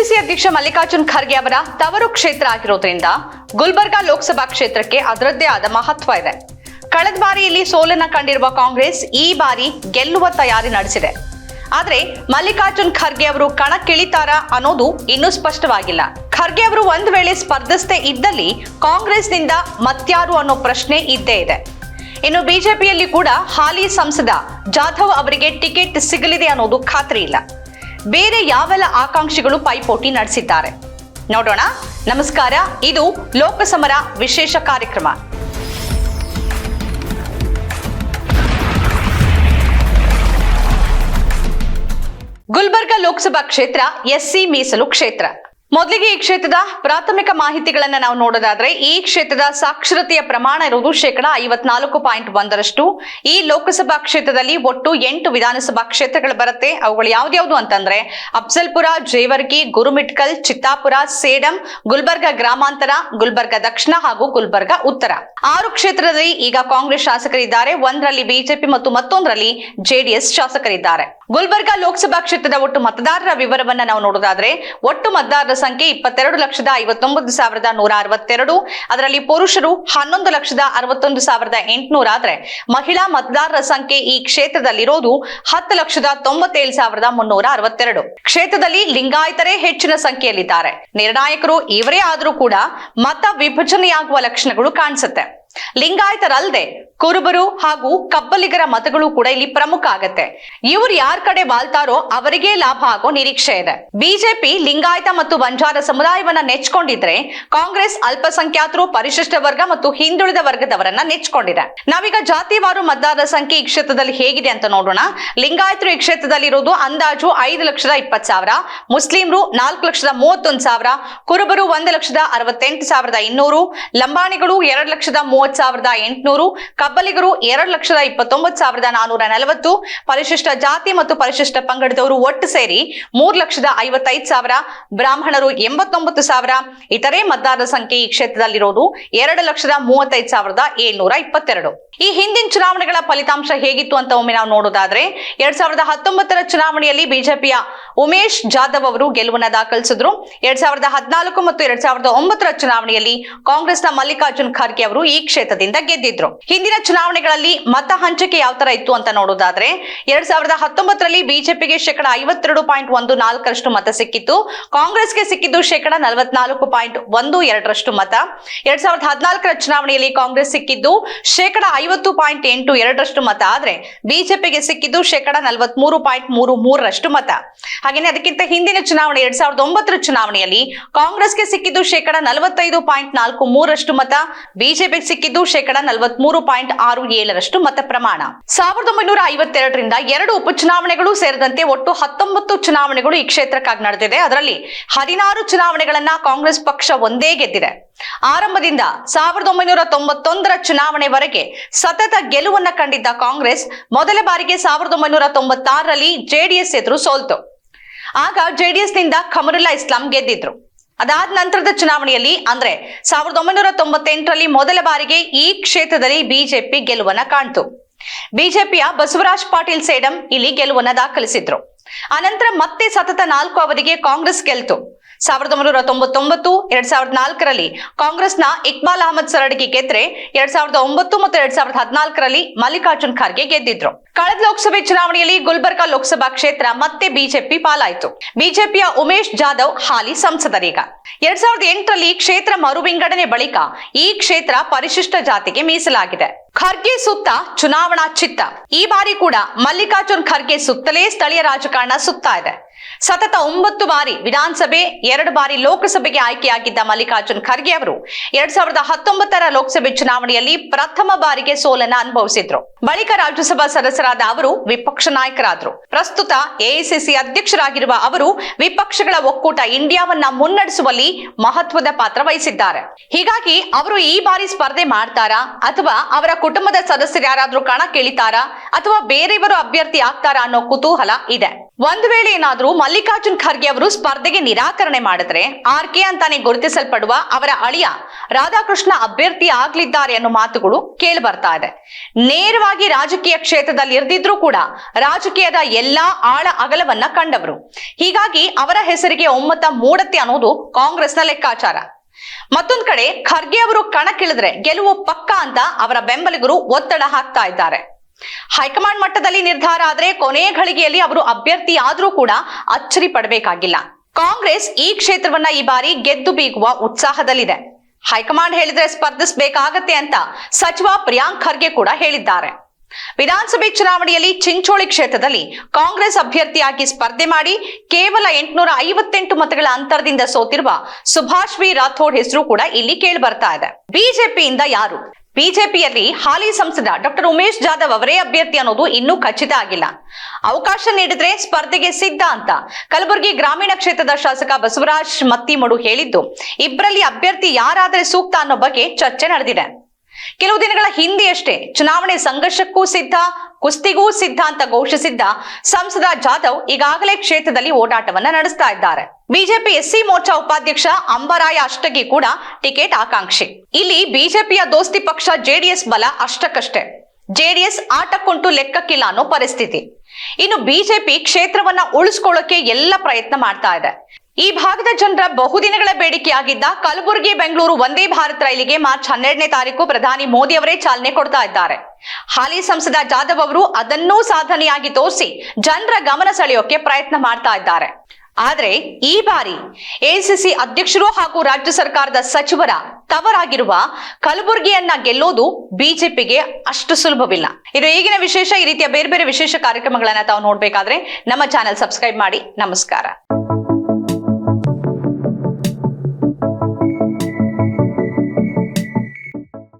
AICC ಅಧ್ಯಕ್ಷ ಮಲ್ಲಿಕಾರ್ಜುನ್ ಖರ್ಗೆ ಅವರ ತವರು ಕ್ಷೇತ್ರ ಆಗಿರೋದ್ರಿಂದ ಗುಲ್ಬರ್ಗಾ ಲೋಕಸಭಾ ಕ್ಷೇತ್ರಕ್ಕೆ ಅದರದ್ದೇ ಆದ ಮಹತ್ವ ಇದೆ. ಕಳೆದ ಬಾರಿ ಇಲ್ಲಿ ಸೋಲನ್ನ ಕಂಡಿರುವ ಕಾಂಗ್ರೆಸ್ ಈ ಬಾರಿ ಗೆಲ್ಲುವ ತಯಾರಿ ನಡೆಸಿದೆ. ಆದ್ರೆ ಮಲ್ಲಿಕಾರ್ಜುನ್ ಖರ್ಗೆ ಅವರು ಕಣಕ್ಕಿಳಿತಾರಾ ಅನ್ನೋದು ಇನ್ನೂ ಸ್ಪಷ್ಟವಾಗಿಲ್ಲ. ಖರ್ಗೆ ಅವರು ಒಂದ್ ವೇಳೆ ಸ್ಪರ್ಧಿಸದೇ ಇದ್ದಲ್ಲಿ ಕಾಂಗ್ರೆಸ್ನಿಂದ ಮತ್ಯಾರು ಅನ್ನೋ ಪ್ರಶ್ನೆ ಇದ್ದೇ ಇದೆ. ಇನ್ನು ಬಿಜೆಪಿಯಲ್ಲಿ ಕೂಡ ಹಾಲಿ ಸಂಸದ ಜಾಧವ್ ಅವರಿಗೆ ಟಿಕೆಟ್ ಸಿಗಲಿದೆ ಅನ್ನೋದು ಖಾತ್ರಿ ಇಲ್ಲ. ಬೇರೆ ಯಾವೆಲ್ಲ ಆಕಾಂಕ್ಷಿಗಳು ಪೈಪೋಟಿ ನಡೆಸಿದ್ದಾರೆ? ನೋಡೋಣ. ನಮಸ್ಕಾರ. ಇದು ಲೋಕಸಮರ ವಿಶೇಷ ಕಾರ್ಯಕ್ರಮ. ಗುಲ್ಬರ್ಗ ಲೋಕಸಭಾ ಕ್ಷೇತ್ರ ಎಸ್ಸಿ ಮೀಸಲು ಕ್ಷೇತ್ರ. ಮೊದಲಿಗೆ ಈ ಕ್ಷೇತ್ರದ ಪ್ರಾಥಮಿಕ ಮಾಹಿತಿಗಳನ್ನ ನಾವು ನೋಡೋದಾದ್ರೆ, ಈ ಕ್ಷೇತ್ರದ ಸಾಕ್ಷರತೆಯ ಪ್ರಮಾಣ ಇರುವುದು ಶೇಕಡ ಐವತ್ನಾಲ್ಕು ಪಾಯಿಂಟ್ ಒಂದರಷ್ಟು. ಈ ಲೋಕಸಭಾ ಕ್ಷೇತ್ರದಲ್ಲಿ ಒಟ್ಟು ಎಂಟು ವಿಧಾನಸಭಾ ಕ್ಷೇತ್ರಗಳು ಬರುತ್ತೆ. ಅವುಗಳು ಯಾವ್ದ್ಯಾವ್ದು ಅಂತಂದ್ರೆ ಅಫ್ಸಲ್ಪುರ ಜೇವರ್ಗಿ, ಗುರುಮಿಟ್ಕಲ್, ಚಿತ್ತಾಪುರ, ಸೇಡಂ, ಗುಲ್ಬರ್ಗ ಗ್ರಾಮಾಂತರ, ಗುಲ್ಬರ್ಗ ದಕ್ಷಿಣ ಹಾಗೂ ಗುಲ್ಬರ್ಗ ಉತ್ತರ. ಆರು ಕ್ಷೇತ್ರದಲ್ಲಿ ಈಗ ಕಾಂಗ್ರೆಸ್ ಶಾಸಕರಿದ್ದಾರೆ. ಒಂದರಲ್ಲಿ ಬಿಜೆಪಿ ಮತ್ತು ಮತ್ತೊಂದರಲ್ಲಿ ಜೆಡಿಎಸ್ ಶಾಸಕರಿದ್ದಾರೆ. ಗುಲ್ಬರ್ಗಾ ಲೋಕಸಭಾ ಕ್ಷೇತ್ರದ ಒಟ್ಟು ಮತದಾರರ ವಿವರವನ್ನ ನಾವು ನೋಡೋದಾದ್ರೆ, ಒಟ್ಟು ಮತದಾರರ ಸಂಖ್ಯೆ ಇಪ್ಪತ್ತೆರಡು ಲಕ್ಷದ ಐವತ್ತೊಂಬತ್ತು ಸಾವಿರದ ನೂರ ಅರವತ್ತೆರಡು, ಅದರಲ್ಲಿ ಪುರುಷರು ಹನ್ನೊಂದು ಲಕ್ಷದ ಅರವತ್ತೊಂದು ಸಾವಿರದ ಎಂಟುನೂರ ಆದ್ರೆ, ಮಹಿಳಾ ಮತದಾರರ ಸಂಖ್ಯೆ ಈ ಕ್ಷೇತ್ರದಲ್ಲಿರೋದು ಹತ್ತು ಲಕ್ಷದ ತೊಂಬತ್ತೇಳು ಸಾವಿರದ ಮುನ್ನೂರ ಅರವತ್ತೆರಡು. ಕ್ಷೇತ್ರದಲ್ಲಿ ಲಿಂಗಾಯತರೇ ಹೆಚ್ಚಿನ ಸಂಖ್ಯೆಯಲ್ಲಿದ್ದಾರೆ. ನಿರ್ಣಾಯಕರು ಇವರೇ ಆದರೂ ಕೂಡ ಮತ ವಿಭಜನೆಯಾಗುವ ಲಕ್ಷಣಗಳು ಕಾಣಿಸುತ್ತೆ. ಲಿಂಗಾಯತರಲ್ಲದೆ ಕುರುಬರು ಹಾಗೂ ಕಬ್ಬಲಿಗರ ಮತಗಳು ಕೂಡ ಇಲ್ಲಿ ಪ್ರಮುಖ ಆಗತ್ತೆ. ಇವ್ರು ಯಾರ ಕಡೆ ವಾಲ್ತಾರೋ ಅವರಿಗೆ ಲಾಭ ಆಗೋ ನಿರೀಕ್ಷೆ ಇದೆ. ಬಿಜೆಪಿ, ಲಿಂಗಾಯತ ಮತ್ತು ಬಂಜಾರ ಸಮುದಾಯವನ್ನ ನೆಚ್ಕೊಂಡಿದ್ರೆ ಕಾಂಗ್ರೆಸ್ ಅಲ್ಪಸಂಖ್ಯಾತರು, ಪರಿಶಿಷ್ಟ ವರ್ಗ ಮತ್ತು ಹಿಂದುಳಿದ ವರ್ಗದವರನ್ನ ನೆಚ್ಕೊಂಡಿದೆ. ನಾವೀಗ ಜಾತಿವಾರು ಮತದಾರರ ಸಂಖ್ಯೆ ಈ ಕ್ಷೇತ್ರದಲ್ಲಿ ಹೇಗಿದೆ ಅಂತ ನೋಡೋಣ. ಲಿಂಗಾಯತರು ಈ ಕ್ಷೇತ್ರದಲ್ಲಿ ಇರೋದು ಅಂದಾಜು ಐದು ಲಕ್ಷದ ಇಪ್ಪತ್ತು ಸಾವಿರ ಮುಸ್ಲಿಂರು ನಾಲ್ಕು ಲಕ್ಷದ ಮೂವತ್ತೊಂದು ಸಾವಿರ, ಕುರುಬರು ಒಂದು ಲಕ್ಷದ ಅರವತ್ತೆಂಟು ಸಾವಿರದ ಇನ್ನೂರು, ಲಂಬಾಣಿಗಳು ಎರಡು ಲಕ್ಷದ ಮೂವತ್ತು ಸಾವಿರದ ಎಂಟುನೂರು, ಕಬ್ಬಲಿಗರು ಎರಡು ಲಕ್ಷದ ಇಪ್ಪತ್ತೊಂಬತ್ತು ಸಾವಿರದ ನಾನೂರ ನಲವತ್ತು, ಪರಿಶಿಷ್ಟ ಜಾತಿ ಮತ್ತು ಪರಿಶಿಷ್ಟ ಪಂಗಡದವರು ಒಟ್ಟು ಸೇರಿ ಮೂರು ಲಕ್ಷದ ಐವತ್ತೈದು ಸಾವಿರ, ಬ್ರಾಹ್ಮಣರು ಎಂಬತ್ತೊಂಬತ್ತು ಸಾವಿರ, ಇತರೆ ಮತದಾರರ ಸಂಖ್ಯೆ ಈ ಕ್ಷೇತ್ರದಲ್ಲಿರೋದು ಎರಡು ಲಕ್ಷದ ಮೂವತ್ತೈದು ಸಾವಿರದ ಏಳ್ನೂರ ಇಪ್ಪತ್ತೆರಡು. ಈ ಹಿಂದಿನ ಚುನಾವಣೆಗಳ ಫಲಿತಾಂಶ ಹೇಗಿತ್ತು ಅಂತ ಒಮ್ಮೆ ನಾವು ನೋಡೋದಾದ್ರೆ, ಎರಡ್ ಸಾವಿರದ ಹತ್ತೊಂಬತ್ತರ ಚುನಾವಣೆಯಲ್ಲಿ ಬಿಜೆಪಿಯ ಉಮೇಶ್ ಜಾಧವ್ ಅವರು ಗೆಲುವನ್ನ ದಾಖಲಿಸಿದ್ರು. ಎರಡ್ ಸಾವಿರದ ಹದಿನಾಲ್ಕು ಮತ್ತು ಎರಡ್ ಸಾವಿರದ ಒಂಬತ್ತರ ಚುನಾವಣೆಯಲ್ಲಿ ಕಾಂಗ್ರೆಸ್ನ ಮಲ್ಲಿಕಾರ್ಜುನ್ ಖರ್ಗೆ ಅವರು ಈ ಕ್ಷೇತ್ರದಿಂದ ಗೆದ್ದಿದ್ರು. ಹಿಂದಿನ ಚುನಾವಣೆಗಳಲ್ಲಿ ಮತ ಹಂಚಿಕೆ ಯಾವ ತರ ಇತ್ತು ಅಂತ ನೋಡೋದಾದ್ರೆ ಎರಡ್ ಸಾವಿರದ ಹತ್ತೊಂಬತ್ತರಲ್ಲಿ ಬಿಜೆಪಿಗೆ ಶೇಕಡ ಐವತ್ತೆರಡು ಪಾಯಿಂಟ್ ಒಂದು ನಾಲ್ಕರಷ್ಟು ಮತ ಸಿಕ್ಕಿತ್ತು. ಕಾಂಗ್ರೆಸ್ಗೆ ಸಿಕ್ಕಿದ್ದು ಶೇಕಡ ನಲವತ್ನಾಲ್ಕು ಪಾಯಿಂಟ್ ಒಂದು ಎರಡರಷ್ಟು ಮತ. ಎರಡ್ ಸಾವಿರದ ಹದಿನಾಲ್ಕರ ಚುನಾವಣೆಯಲ್ಲಿ ಕಾಂಗ್ರೆಸ್ ಸಿಕ್ಕಿದ್ದು ಶೇಕಡ ಐವತ್ತು ಪಾಯಿಂಟ್ ಎಂಟು ಎರಡರಷ್ಟು ಮತ. ಆದ್ರೆ, ಬಿಜೆಪಿಗೆ ಸಿಕ್ಕಿದ್ದು ಶೇಕಡ ನಲವತ್ಮೂರು ಪಾಯಿಂಟ್ ಮೂರು ಮೂರರಷ್ಟು ಮತ. ಹಾಗೇನೆ ಅದಕ್ಕಿಂತ ಹಿಂದಿನ ಚುನಾವಣೆ, ಎರಡ್ ಸಾವಿರದ ಒಂಬತ್ತರ ಚುನಾವಣೆಯಲ್ಲಿ ಕಾಂಗ್ರೆಸ್ಗೆ ಸಿಕ್ಕಿದ್ದು ಶೇಕಡ ನಲವತ್ತೈದು ಪಾಯಿಂಟ್ ನಾಲ್ಕು ಮೂರರಷ್ಟು ಮತ. ಬಿಜೆಪಿಗೆ ಸಿಕ್ಕಿದ್ದು ಶೇಕಡ ನಲವತ್ಮೂರು ಪಾಯಿಂಟ್ ಆರು ಏಳರಷ್ಟು ಮತ ಪ್ರಮಾಣ. ಸಾವಿರದ ಒಂಬೈನೂರ ಐವತ್ತೆರಡರಿಂದ ಎರಡು ಉಪಚುನಾವಣೆಗಳು ಸೇರಿದಂತೆ ಒಟ್ಟು ಹತ್ತೊಂಬತ್ತು ಚುನಾವಣೆಗಳು ಈ ಕ್ಷೇತ್ರಕ್ಕಾಗಿ ನಡೆದಿದೆ. ಅದರಲ್ಲಿ ಹದಿನಾರು ಚುನಾವಣೆಗಳನ್ನ ಕಾಂಗ್ರೆಸ್ ಪಕ್ಷ ಒಂದೇ ಗೆದ್ದಿದೆ. ಆರಂಭದಿಂದ ಸಾವಿರದ ಒಂಬೈನೂರ ತೊಂಬತ್ತೊಂದರ ಚುನಾವಣೆವರೆಗೆ ಸತತ ಗೆಲುವನ್ನ ಕಂಡಿದ್ದ ಕಾಂಗ್ರೆಸ್ ಮೊದಲ ಬಾರಿಗೆ ಸಾವಿರದ ಒಂಬೈನೂರ ತೊಂಬತ್ತಾರರಲ್ಲಿ ಜೆಡಿಎಸ್ ಎದುರು ಸೋಲ್ತು. ಆಗ ಜೆಡಿಎಸ್ನಿಂದ ಖಮರುಲ್ಲಾ ಇಸ್ಲಾಂ ಗೆದ್ದಿದ್ರು. ಅದಾದ ನಂತರದ ಚುನಾವಣೆಯಲ್ಲಿ ಅಂದ್ರೆ ಸಾವಿರದ ಒಂಬೈನೂರ ತೊಂಬತ್ತೆಂಟರಲ್ಲಿ ಮೊದಲ ಬಾರಿಗೆ ಈ ಕ್ಷೇತ್ರದಲ್ಲಿ ಬಿಜೆಪಿ ಗೆಲುವನ್ನ ಕಾಣ್ತು. ಬಿಜೆಪಿಯ ಬಸವರಾಜ್ ಪಾಟೀಲ್ ಸೇಡಂ ಇಲ್ಲಿ ಗೆಲುವನ್ನ ದಾಖಲಿಸಿದ್ರು. ಅನಂತರ ಮತ್ತೆ ಸತತ ನಾಲ್ಕು ಅವಧಿಗೆ ಕಾಂಗ್ರೆಸ್ ಗೆಲ್ತು. ಸಾವಿರದ ಒಂಬೈನೂರ ತೊಂಬತ್ತೊಂಬತ್ತು, ಎರಡ್ ಸಾವಿರದ ನಾಲ್ಕರಲ್ಲಿ ಕಾಂಗ್ರೆಸ್ನ ಇಕ್ಬಾಲ್ ಅಹಮದ್ ಸರಡಿಗೆ ಗೆದ್ರೆ ಎರಡ್ ಸಾವಿರದ ಒಂಬತ್ತು ಮತ್ತು ಎರಡ್ ಸಾವಿರದ ಹದಿನಾಲ್ಕರಲ್ಲಿ ಮಲ್ಲಿಕಾರ್ಜುನ್ ಖರ್ಗೆ ಗೆದ್ದಿದ್ರು. ಕಳೆದ ಲೋಕಸಭೆ ಚುನಾವಣೆಯಲ್ಲಿ ಗುಲ್ಬರ್ಗಾ ಲೋಕಸಭಾ ಕ್ಷೇತ್ರ ಮತ್ತೆ ಬಿಜೆಪಿ ಪಾಲಾಯಿತು. ಬಿಜೆಪಿಯ ಉಮೇಶ್ ಜಾಧವ್ ಹಾಲಿ ಸಂಸದರೀಗ. ಎರಡ್ ಸಾವಿರದ ಎಂಟರಲ್ಲಿ ಕ್ಷೇತ್ರ ಮರು ವಿಂಗಡಣೆ ಬಳಿಕ ಈ ಕ್ಷೇತ್ರ ಪರಿಶಿಷ್ಟ ಜಾತಿಗೆ ಮೀಸಲಾಗಿದೆ. ಖರ್ಗೆ ಸುತ್ತ ಚುನಾವಣಾ ಚಿತ್ತ. ಈ ಬಾರಿ ಕೂಡ ಮಲ್ಲಿಕಾರ್ಜುನ್ ಖರ್ಗೆ ಸುತ್ತಲೇ ಸ್ಥಳೀಯ ರಾಜಕಾರಣ ಸುತ್ತಾ ಇದೆ. ಸತತ ಒಂಬತ್ತು ಬಾರಿ ವಿಧಾನಸಭೆ, ಎರಡು ಬಾರಿ ಲೋಕಸಭೆಗೆ ಆಯ್ಕೆಯಾಗಿದ್ದ ಮಲ್ಲಿಕಾರ್ಜುನ್ ಖರ್ಗೆ ಅವರು ಎರಡ್ ಸಾವಿರದ ಹತ್ತೊಂಬತ್ತರ ಲೋಕಸಭೆ ಚುನಾವಣೆಯಲ್ಲಿ ಪ್ರಥಮ ಬಾರಿಗೆ ಸೋಲನ್ನ ಅನುಭವಿಸಿದ್ರು. ಬಳಿಕ ರಾಜ್ಯಸಭಾ ಸದಸ್ಯರಾದ ಅವರು ವಿಪಕ್ಷ ನಾಯಕರಾದರು. ಪ್ರಸ್ತುತ ಎಐಸಿಸಿ ಅಧ್ಯಕ್ಷರಾಗಿರುವ ಅವರು ವಿಪಕ್ಷಗಳ ಒಕ್ಕೂಟ ಇಂಡಿಯಾವನ್ನ ಮುನ್ನಡೆಸುವಲ್ಲಿ ಮಹತ್ವದ ಪಾತ್ರ ವಹಿಸಿದ್ದಾರೆ. ಹೀಗಾಗಿ ಅವರು ಈ ಬಾರಿ ಸ್ಪರ್ಧೆ ಮಾಡ್ತಾರಾ ಅಥವಾ ಅವರ ಕುಟುಂಬದ ಸದಸ್ಯರು ಯಾರಾದ್ರೂ ಕಣಕ್ಕಿಳಿತಾರಾ ಅಥವಾ ಬೇರೆಯವರು ಅಭ್ಯರ್ಥಿ ಆಗ್ತಾರಾ ಅನ್ನೋ ಕುತೂಹಲ ಇದೆ. ಒಂದು ವೇಳೆ ಏನಾದ್ರೂ ಮಲ್ಲಿಕಾರ್ಜುನ್ ಖರ್ಗೆ ಅವರು ಸ್ಪರ್ಧೆಗೆ ನಿರಾಕರಣೆ ಮಾಡಿದ್ರೆ ಆರ್ ಕೆ ಅಂತಾನೆ ಗುರುತಿಸಲ್ಪಡುವ ಅವರ ಅಳಿಯ ರಾಧಾಕೃಷ್ಣ ಅಭ್ಯರ್ಥಿ ಆಗ್ಲಿದ್ದಾರೆ ಅನ್ನೋ ಮಾತುಗಳು ಕೇಳಿ ಬರ್ತಾ ಇದೆ. ನೇರವಾಗಿ ರಾಜಕೀಯ ಕ್ಷೇತ್ರದಲ್ಲಿ ಇರ್ದಿದ್ರು ಕೂಡ ರಾಜಕೀಯದ ಎಲ್ಲಾ ಆಳ ಅಗಲವನ್ನ ಕಂಡವರು. ಹೀಗಾಗಿ ಅವರ ಹೆಸರಿಗೆ ಒಮ್ಮತ ಮೂಡತ್ತೆ ಅನ್ನೋದು ಕಾಂಗ್ರೆಸ್ನ ಲೆಕ್ಕಾಚಾರ. ಮತ್ತೊಂದ್ ಕಡೆ ಖರ್ಗೆ ಅವರು ಕಣಕ್ಕಿಳಿದ್ರೆ ಗೆಲುವು ಪಕ್ಕ ಅಂತ ಅವರ ಬೆಂಬಲಿಗರು ಒತ್ತಡ ಹಾಕ್ತಾ ಇದ್ದಾರೆ. ಹೈಕಮಾಂಡ್ ಮಟ್ಟದಲ್ಲಿ ನಿರ್ಧಾರ ಆದರೆ ಕೊನೆ ಘಳಿಗೆಯಲ್ಲಿ ಅವರು ಅಭ್ಯರ್ಥಿ ಆದರೂ ಕೂಡ ಅಚ್ಚರಿ ಪಡಬೇಕಾಗಿಲ್ಲ. ಕಾಂಗ್ರೆಸ್ ಈ ಕ್ಷೇತ್ರವನ್ನ ಈ ಬಾರಿ ಗೆದ್ದು ಬೀಗುವ ಉತ್ಸಾಹದಲ್ಲಿದೆ. ಹೈಕಮಾಂಡ್ ಹೇಳಿದ್ರೆ ಸ್ಪರ್ಧಿಸಬೇಕಾಗತ್ತೆ ಅಂತ ಸಚಿವ ಪ್ರಿಯಾಂಕ್ ಖರ್ಗೆ ಕೂಡ ಹೇಳಿದ್ದಾರೆ. ವಿಧಾನಸಭೆ ಚುನಾವಣೆಯಲ್ಲಿ ಚಿಂಚೋಳಿ ಕ್ಷೇತ್ರದಲ್ಲಿ ಕಾಂಗ್ರೆಸ್ ಅಭ್ಯರ್ಥಿಯಾಗಿ ಸ್ಪರ್ಧೆ ಮಾಡಿ ಕೇವಲ ಎಂಟುನೂರ ಐವತ್ತೆಂಟು ಮತಗಳ ಅಂತರದಿಂದ ಸೋತಿರುವ ಸುಭಾಷ್ ವಿ ರಾಥೋಡ್ ಹೆಸರು ಕೂಡ ಇಲ್ಲಿ ಕೇಳಿ ಬರ್ತಾ ಇದೆ. ಬಿಜೆಪಿಯಿಂದ ಯಾರು? ಬಿಜೆಪಿಯಲ್ಲಿ ಹಾಲಿ ಸಂಸದ ಡಾಕ್ಟರ್ ಉಮೇಶ್ ಜಾಧವ್ ಅವರೇ ಅಭ್ಯರ್ಥಿ ಅನ್ನೋದು ಇನ್ನೂ ಖಚಿತ ಆಗಿಲ್ಲ. ಅವಕಾಶ ನೀಡಿದ್ರೆ ಸ್ಪರ್ಧೆಗೆ ಸಿದ್ಧ ಅಂತ ಕಲಬುರಗಿ ಗ್ರಾಮೀಣ ಕ್ಷೇತ್ರದ ಶಾಸಕ ಬಸವರಾಜ್ ಮತ್ತಿಮಡು ಹೇಳಿದ್ದು ಇಬ್ಬರಲ್ಲಿ ಅಭ್ಯರ್ಥಿ ಯಾರಾದರೆ ಸೂಕ್ತ ಅನ್ನೋ ಬಗ್ಗೆ ಚರ್ಚೆ ನಡೆದಿದೆ. ಕೆಲವು ದಿನಗಳ ಹಿಂದೆಯಷ್ಟೇ ಚುನಾವಣೆ ಸಂಘರ್ಷಕ್ಕೂ ಸಿದ್ಧ, ಕುಸ್ತಿಗೂ ಸಿದ್ಧ ಅಂತ ಘೋಷಿಸಿದ್ದ ಸಂಸದ ಜಾಧವ್ ಈಗಾಗಲೇ ಕ್ಷೇತ್ರದಲ್ಲಿ ಓಡಾಟವನ್ನ ನಡೆಸ್ತಾ ಇದ್ದಾರೆ. ಬಿಜೆಪಿ ಎಸ್ಸಿ ಮೋರ್ಚಾ ಉಪಾಧ್ಯಕ್ಷ ಅಂಬರಾಯ ಅಷ್ಟಗಿ ಕೂಡ ಟಿಕೆಟ್ ಆಕಾಂಕ್ಷಿ. ಇಲ್ಲಿ ಬಿಜೆಪಿಯ ದೋಸ್ತಿ ಪಕ್ಷ ಜೆಡಿಎಸ್ ಬಲ ಅಷ್ಟಕ್ಕಷ್ಟೇ. ಜೆಡಿಎಸ್ ಆಟಕ್ಕುಂಟು ಲೆಕ್ಕಕ್ಕಿಲ್ಲ ಅನ್ನೋ ಪರಿಸ್ಥಿತಿ. ಇನ್ನು ಬಿಜೆಪಿ ಕ್ಷೇತ್ರವನ್ನ ಉಳಿಸ್ಕೊಳ್ಳೋಕೆ ಎಲ್ಲ ಪ್ರಯತ್ನ ಮಾಡ್ತಾ ಇದೆ. ಈ ಭಾಗದ ಜನರ ಬಹುದಿನಗಳ ಬೇಡಿಕೆಯಾಗಿದ್ದ ಕಲಬುರಗಿ ಬೆಂಗಳೂರು ವಂದೇ ಭಾರತ್ ರೈಲಿಗೆ ಮಾರ್ಚ್ ಹನ್ನೆರಡನೇ ತಾರೀಕು ಪ್ರಧಾನಿ ಮೋದಿ ಅವರೇ ಚಾಲನೆ ಕೊಡ್ತಾ ಇದ್ದಾರೆ. ಹಾಲಿ ಸಂಸದ ಜಾಧವ್ ಅವರು ಅದನ್ನೂ ಸಾಧನೆಯಾಗಿ ತೋರಿಸಿ ಜನರ ಗಮನ ಸೆಳೆಯೋಕೆ ಪ್ರಯತ್ನ ಮಾಡ್ತಾ ಇದ್ದಾರೆ. ಆದರೆ ಈ ಬಾರಿ ಎಐಸಿಸಿ ಅಧ್ಯಕ್ಷರು ಹಾಗೂ ರಾಜ್ಯ ಸರ್ಕಾರದ ಸಚಿವರ ತವರಾಗಿರುವ ಕಲಬುರಗಿಯನ್ನ ಗೆಲ್ಲೋದು ಬಿಜೆಪಿಗೆ ಅಷ್ಟು ಸುಲಭವಿಲ್ಲ. ಇದು ಈಗಿನ ವಿಶೇಷ ಈ ರೀತಿಯ ಬೇರೆ ಬೇರೆ ವಿಶೇಷ ಕಾರ್ಯಕ್ರಮಗಳನ್ನ ತಾವು ನೋಡ್ಬೇಕಾದ್ರೆ ನಮ್ಮ ಚಾನೆಲ್ ಸಬ್ಸ್ಕ್ರೈಬ್ ಮಾಡಿ. ನಮಸ್ಕಾರ.